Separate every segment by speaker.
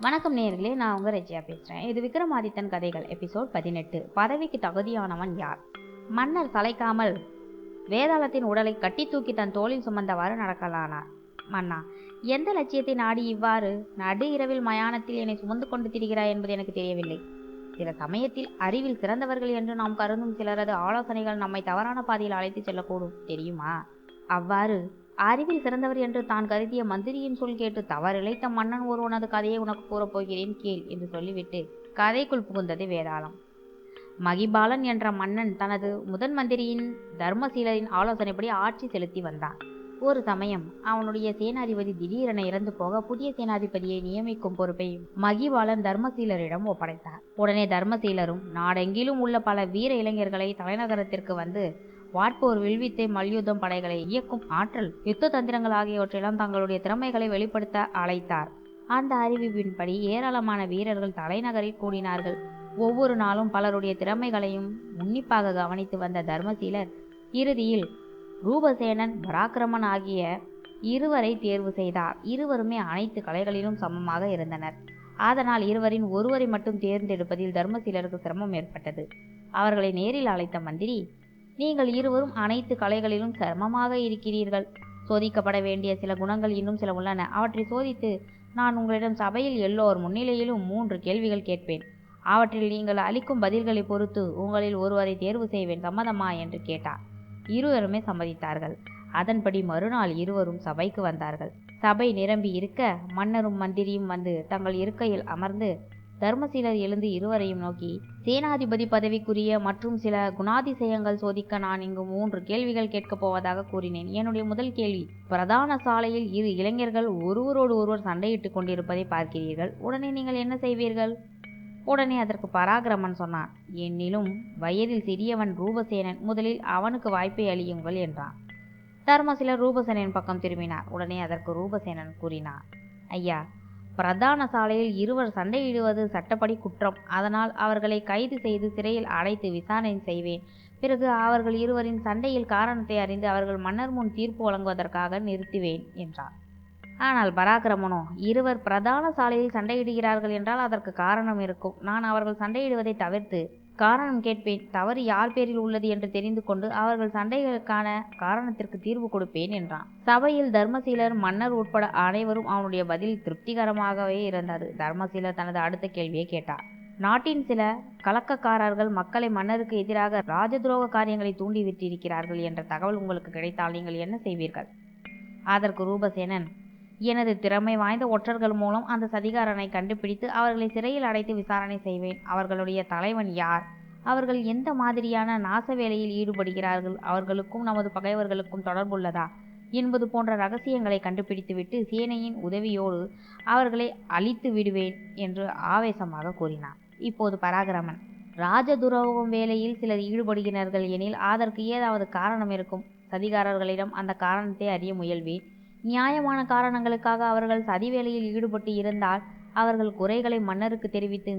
Speaker 1: வணக்கம் நேர்களே நான் உங்கள் ரெஜியா பேசுகிறேன் இது விக்ரமாதித்தன் கதைகள் எபிசோட் பதினெட்டு. பதவிக்கு தகுதியானவன் யார்? மன்னர் தலைக்காமல் வேதாளத்தின் உடலை கட்டி தூக்கி தன் தோளில் சுமந்தவாறு நடக்கலானார். மன்னா எந்த லட்சியத்தை நாடி இவ்வாறு நடு இரவில் மயானத்தில் என்னை சுமந்து கொண்டு திரிகிறாய் என்பது எனக்கு தெரியவில்லை. சில சமயத்தில் அறிவில் சிறந்தவர்கள் என்று நாம் கருதும் சிலரது ஆலோசனைகள் நம்மை தவறான பாதையில் அழைத்து செல்லக்கூடும் தெரியுமா? அவ்வாறு அறிவில் சிறந்தவர் என்று தான் கருதிய மந்திரியின் சொல் கேட்டு தவறிழைத்த மன்னன் ஒருவனது கதையை உனக்கு கூறப் போகிறேன் கேள் என்று சொல்லிவிட்டு கதைக்குள் புகுந்தது வேதாளம். மகிபாலன் என்ற மன்னன் தனது முதன் மந்திரியின் தர்மசீலரின் ஆலோசனைப்படி ஆட்சி செலுத்தி வந்தான். ஒரு சமயம் அவனுடைய சேனாதிபதி திடீரென இறந்து போக புதிய சேனாதிபதியை நியமிக்கும் பொறுப்பை மகிபாலன் தர்மசீலரிடம் ஒப்படைத்தார். உடனே தர்மசீலரும் நாடெங்கிலும் உள்ள பல வீர இளைஞர்களை தலைநகரத்திற்கு வந்து வாட்போர் வில்வித்தை மல்யுத்தம் படைகளை இயக்கும் ஆற்றல் யுத்த தந்திரங்கள் ஆகியவற்றெல்லாம் தங்களுடைய திறமைகளை வெளிப்படுத்த அழைத்தார். அந்த அறிவிப்பின்படி ஏராளமான வீரர்கள் தலைநகரில் கூடினார்கள். ஒவ்வொரு நாளும் பலருடைய திறமைகளையும் உன்னிப்பாக கவனித்து வந்த தர்மசீலர் இறுதியில் ரூபசேனன் பராக்கிரமன் ஆகிய இருவரை தேர்வு செய்தார். இருவருமே அனைத்து கலைகளிலும் சமமாக இருந்தனர். அதனால் இருவரின் ஒருவரை மட்டும் தேர்ந்தெடுப்பதில் தர்மசீலருக்கு சிரமம் ஏற்பட்டது. அவர்களை நேரில் அழைத்த மந்திரி நீங்கள் இருவரும் அனைத்து கலைகளிலும் சிரமமாக இருக்கிறீர்கள். சோதிக்கப்பட வேண்டிய சில குணங்கள் இன்னும் சில உள்ளன. அவற்றை சோதித்து நான் உங்களிடம் சபையில் எல்லோர் முன்னிலையிலும் மூன்று கேள்விகள் கேட்பேன். அவற்றில் நீங்கள் அளிக்கும் பதில்களை பொறுத்து உங்களில் ஒருவரை தேர்வு செய்வேன் சம்மதமா என்று கேட்டார். இருவருமே சம்மதித்தார்கள். அதன்படி மறுநாள் இருவரும் சபைக்கு வந்தார்கள். சபை நிரம்பி இருக்க மன்னரும் மந்திரியும் வந்து தங்கள் இருக்கையில் அமர்ந்து தர்மசீலர் எழுந்து இருவரையும் நோக்கி சேனாதிபதி பதவிக்குரிய மற்றும் சில குணாதிசயங்கள் சோதிக்க நான் இங்கு மூன்று கேள்விகள் கேட்கப் போவதாக கூறினேன். என்னுடைய முதல் கேள்வி பிரதான சாலையில் இரு இளைஞர்கள் ஒருவரோடு ஒருவர் சண்டையிட்டுக் கொண்டிருப்பதை பார்க்கிறீர்கள். உடனே நீங்கள் என்ன செய்வீர்கள்? உடனே அதற்கு பராக்கிரமன் சொன்னான் என்னிலும் வயதில் சிறியவன் ரூபசேனன் முதலில் அவனுக்கு வாய்ப்பை அளியுங்கள் என்றான். தர்மசிலர் ரூபசேனன் பக்கம் திரும்பினார். உடனே அதற்கு ரூபசேனன் கூறினார் ஐயா பிரதான சாலையில் இருவர் சண்டையிடுவது சட்டப்படி குற்றம். அதனால் அவர்களை கைது செய்து சிறையில் அடைத்து விசாரணை செய்வேன். பிறகு அவர்கள் இருவரின் சண்டையில் காரணத்தை அறிந்து அவர்கள் மன்னர் முன் தீர்ப்பு வழங்குவதற்காக நிறுத்துவேன் என்றார். ஆனால் பராக்கிரமனோ? இருவர் பிரதான சாலையில் சண்டையிடுகிறார்கள் என்றால் அதற்கு காரணம் இருக்கும். நான் அவர்கள் சண்டையிடுவதை தவிர்த்து காரணம் கேட்பேன். தவறு யார் பேரில் உள்ளது என்று தெரிந்து கொண்டு அவர்கள் சண்டைகளுக்கான காரணத்திற்கு தீர்வு கொடுப்பேன் என்றான். சபையில் தர்மசீலர் மன்னர் உட்பட அனைவரும் அவனுடைய பதில் திருப்திகரமாகவே இருந்தது தர்மசீலர் தனது அடுத்த கேள்வியை கேட்டார். நாட்டின் சில கலக்கக்காரர்கள் மக்களை மன்னருக்கு எதிராக ராஜதுரோக காரியங்களை தூண்டிவிட்டிருக்கிறார்கள் என்ற தகவல் உங்களுக்கு கிடைத்தால் நீங்கள் என்ன செய்வீர்கள்? அதற்கு ரூபசேனன் எனது திறமை வாய்ந்த ஒற்றர்கள் மூலம் அந்த சதிகாரனை கண்டுபிடித்து அவர்களை சிறையில் அடைத்து விசாரணை செய்வேன். அவர்களுடைய தலைவன் யார்? அவர்கள் எந்த மாதிரியான நாச வேலையில் ஈடுபடுகிறார்கள்? அவர்களுக்கும் நமது பகைவர்களுக்கும் தொடர்புள்ளதா என்பது போன்ற ரகசியங்களை கண்டுபிடித்துவிட்டு சேனையின் உதவியோடு அவர்களை அழித்து விடுவேன் என்று ஆவேசமாக கூறினார். இப்போது பராகிரமன் ராஜ துரோகம் வேலையில் சிலர் ஈடுபடுகிறார்கள் எனில் அதற்கு ஏதாவது காரணம் இருக்கும்? சதிகாரர்களிடம் அந்த காரணத்தை அறிய முயல்வேன். நியாயமான காரணங்களுக்காக அவர்கள் சதி வேலையில் ஈடுபட்டு இருந்தால் அவர்கள் குறைகளை மன்னருக்கு தெரிவித்து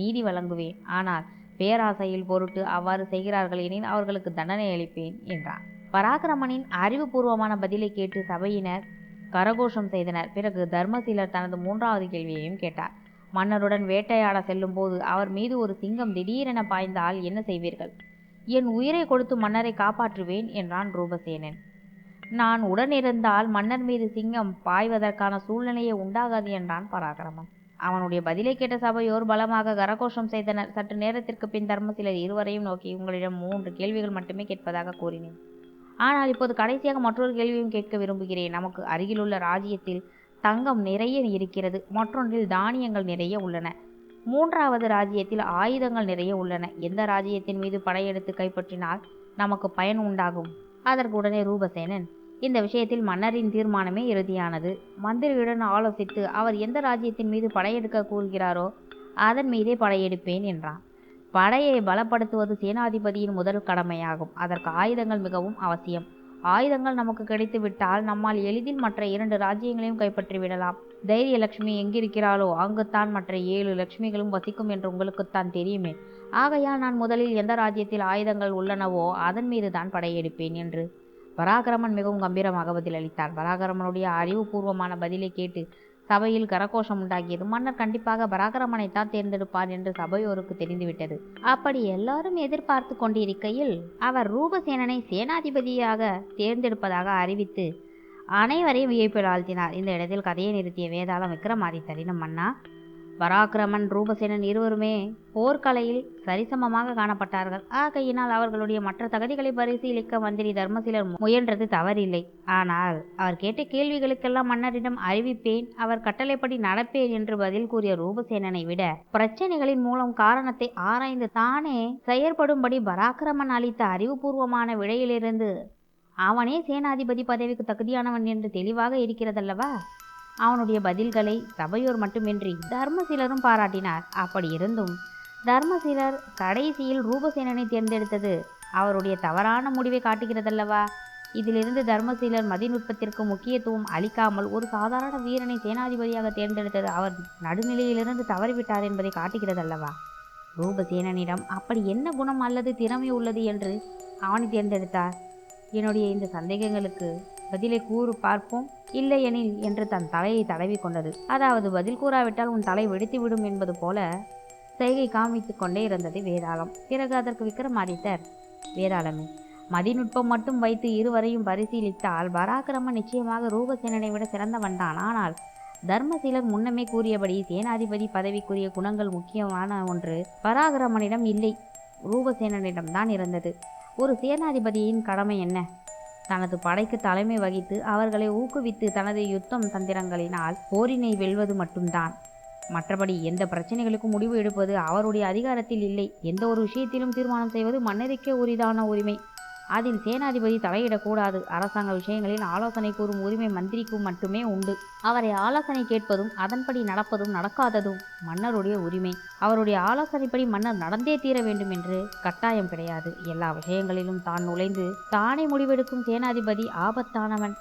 Speaker 1: நீதி வழங்குவேன். ஆனால் பேராசையில் பொருட்டு அவ்வாறு செய்கிறார்கள் எனில் அவர்களுக்கு தண்டனை அளிப்பேன் என்றார் பராக்கிரமனின் அறிவுபூர்வமான பதிலை கேட்டு சபையினர் கரகோஷம் செய்தனர். பிறகு தர்மசீலர் தனது மூன்றாவது கேள்வியையும் கேட்டார். மன்னருடன் வேட்டையாட செல்லும் போது அவர் மீது ஒரு சிங்கம் திடீரென பாய்ந்தால் என்ன செய்வீர்கள்? என் உயிரை கொடுத்து மன்னரை காப்பாற்றுவேன் என்றான் ரூபசேனன். நான் உடனிருந்தால் மன்னர் மீது சிங்கம் பாய்வதற்கான சூழ்நிலையே உண்டாகாது என்றான் பராக்கிரமன் அவனுடைய பதிலை கேட்ட சபையோர் பலமாக கரகோஷம் செய்தனர். சற்று நேரத்திற்கு பின் தர்மசிலர் இருவரையும் நோக்கி உங்களிடம் மூன்று கேள்விகள் மட்டுமே கேட்பதாக கூறினேன். ஆனால் இப்போது கடைசியாக மற்றொரு கேள்வியும் கேட்க விரும்புகிறேன். நமக்கு அருகிலுள்ள ராஜ்யத்தில் தங்கம் நிறைய இருக்கிறது. மற்றொன்றில் தானியங்கள் நிறைய உள்ளன. மூன்றாவது ராஜ்யத்தில் ஆயுதங்கள் நிறைய உள்ளன. எந்த ராஜ்யத்தின் மீது படையெடுத்து கைப்பற்றினால் நமக்கு பயன் உண்டாகும்? அதற்கு உடனே ரூபசேனன் இந்த விஷயத்தில் மன்னரின் தீர்மானமே இறுதியானது. மந்திரியுடன் ஆலோசித்து அவர் எந்த ராஜ்யத்தின் மீது படையெடுக்க கூறுகிறாரோ அதன் மீதே படையெடுப்பேன் என்றான். படையை பலப்படுத்துவது சேனாதிபதியின் முதல் கடமையாகும். அதற்கு ஆயுதங்கள் மிகவும் அவசியம். ஆயுதங்கள் நமக்கு கிடைத்துவிட்டால் நம்மால் எளிதில் மற்ற இரண்டு ராஜ்யங்களையும் கைப்பற்றி விடலாம். தைரிய லட்சுமி எங்கிருக்கிறாளோ அங்குத்தான் மற்ற ஏழு லட்சுமிகளும் வசிக்கும் என்று உங்களுக்குத்தான் தெரியுமே. ஆகையால் நான் முதலில் எந்த ராஜ்யத்தில் ஆயுதங்கள் உள்ளனவோ அதன் மீது தான் படையெடுப்பேன் என்று. பராக்கிரமன் மிகவும் கம்பீரமாக பதிலளித்தார். பராக்கிரமனுடைய அறிவுபூர்வமான பதிலை கேட்டு சபையில் கரகோஷம் உண்டாகியது மன்னர் கண்டிப்பாக பராக்கிரமனைத்தான் தேர்ந்தெடுப்பார் என்று சபையோருக்கு தெரிந்துவிட்டது. அப்படி எல்லாரும் எதிர்பார்த்து கொண்டிருக்கையில் அவர் ரூபசேனனை சேனாதிபதியாக தேர்ந்தெடுப்பதாக அறிவித்து அனைவரையும் வியப்பில் ஆழ்த்தினார். இந்த இடத்தில் கதையை நிறுத்திய வேதாளம் விக்ரமாதித்தரிடம் மன்னா பராக்கிரமன் ரூபசேனன் இருவருமே போர்க்கலையில் சரிசமமாக காணப்பட்டார்கள். ஆகையினால் அவர்களுடைய மற்ற தகுதிகளை பரிசீலிக்க மந்திரி தர்மசிலர் முயன்றது தவறில்லை. ஆனால் அவர் கேட்ட கேள்விகளுக்கெல்லாம் மன்னரிடம் அறிவிப்பேன் அவர் கட்டளைப்படி நடப்பேன் என்று பதில் கூறிய ரூபசேனனை விட பிரச்சனைகளின் மூலம் காரணத்தை ஆராய்ந்து தானே செயற்படும்படி பராக்கிரமன் அளித்த அறிவுபூர்வமான விடையிலிருந்து அவனே சேனாதிபதி பதவிக்கு தகுதியானவன் என்று தெளிவாக இருக்கிறதல்லவா? அவனுடைய பதில்களை சபையோர் மட்டுமின்றி தர்மசிலரும் பாராட்டினார். அப்படி இருந்தும் தர்மசீலர் கடைசியில் ரூபசேனனை தேர்ந்தெடுத்தது அவருடைய தவறான முடிவை காட்டுகிறதல்லவா? இதிலிருந்து தர்மசீலர் மதிநுட்பத்திற்கு முக்கியத்துவம் அளிக்காமல் ஒரு சாதாரண வீரனை சேனாதிபதியாக தேர்ந்தெடுத்தது அவர் நடுநிலையிலிருந்து தவறிவிட்டார் என்பதை காட்டுகிறதல்லவா? ரூபசேனனிடம் அப்படி என்ன குணம் அல்லது திறமை உள்ளது என்று அவனை தேர்ந்தெடுத்தார். என்னுடைய இந்த சந்தேகங்களுக்கு பதிலை கூறு பார்ப்போம். இல்லையெனில் என்று தன் தலையை தடவி கொண்டது. அதாவது பதில் கூறாவிட்டால் உன் தலை வெடித்துவிடும் என்பது போல செய்கை காமித்து கொண்டே இருந்தது வேதாளம். பிறகு அதற்கு விக்ரமாதித்தர் வேதாளமே மதிநுட்பம் மட்டும் வைத்து இருவரையும் பரிசீலித்தால் பராக்கிரம நிச்சயமாக ரூபசேனனை விட சிறந்தவன்தான் ஆனால் தர்மசீலர் முன்னமே கூறியபடி சேனாதிபதி பதவிக்குரிய குணங்கள் முக்கியமான ஒன்று பராக்கிரமனிடம் இல்லை ரூபசேனனிடம்தான் இருந்தது. ஒரு சேனாதிபதியின் கடமை என்ன? தனது படைக்கு தலைமை வகித்து அவர்களை ஊக்குவித்து தனது யுத்தம் தந்திரங்களினால் போரினை வெல்வது மட்டும்தான். மற்றபடி எந்த பிரச்சனைகளுக்கும் முடிவு எடுப்பது அவருடைய அதிகாரத்தில் இல்லை. எந்த ஒரு விஷயத்திலும் தீர்மானம் செய்வது மன்னருக்கே உரிதான உரிமை. அதில் சேனாதிபதி தலையிடக்கூடாது. அரசாங்க விஷயங்களில் ஆலோசனை கூறும் உரிமை மந்திரிக்கும் மட்டுமே உண்டு. அவரை ஆலோசனை கேட்பதும் அதன்படி நடப்பதும் நடக்காததும் மன்னருடைய உரிமை. அவருடைய ஆலோசனைப்படி மன்னர் நடந்தே தீர வேண்டும் என்று கட்டாயம் கிடையாது. எல்லா விஷயங்களிலும் தான் நுழைந்து தானே முடிவெடுக்கும் சேனாதிபதி ஆபத்தானவன்.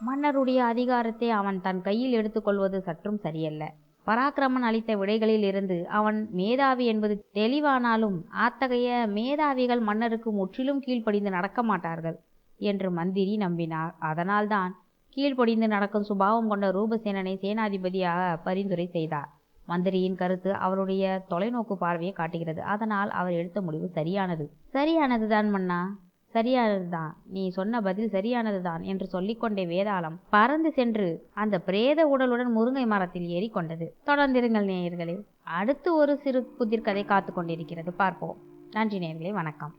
Speaker 1: மன்னருடைய அதிகாரத்தை அவன் தன் கையில் எடுத்துக்கொள்வது சற்றும் சரியல்ல. பராக்கிரமன் அளித்த விடைகளில் இருந்து அவன் மேதாவி என்பது தெளிவானாலும் அத்தகைய மேதாவிகள் மன்னருக்கு முற்றிலும் கீழ்ப்படிந்து நடக்க மாட்டார்கள் என்று மந்திரி நம்பினார். அதனால்தான் கீழ்ப்படிந்து நடக்கும் சுபாவம் கொண்ட ரூபசேனனை சேனாதிபதியாக பரிந்துரை செய்தார். மந்திரியின் கருத்து அவருடைய தொலைநோக்கு பார்வையை காட்டுகிறது. அதனால் அவர் எடுத்த முடிவு சரியானது. சரியானதுதான் மன்னா. சரியானதுதான். நீ சொன்ன பதில் சரியானதுதான் என்று சொல்லிக்கொண்டே வேதாளம் பறந்து சென்று அந்த பிரேத உடலுடன் முருங்கை மரத்தில் ஏறி கொண்டது தொடர்ந்திருங்கள் நேயர்களே. அடுத்து ஒரு சிறு புதிர் கதை காத்து கொண்டிருக்கிறது பார்ப்போம். நன்றி நேயர்களே. வணக்கம்.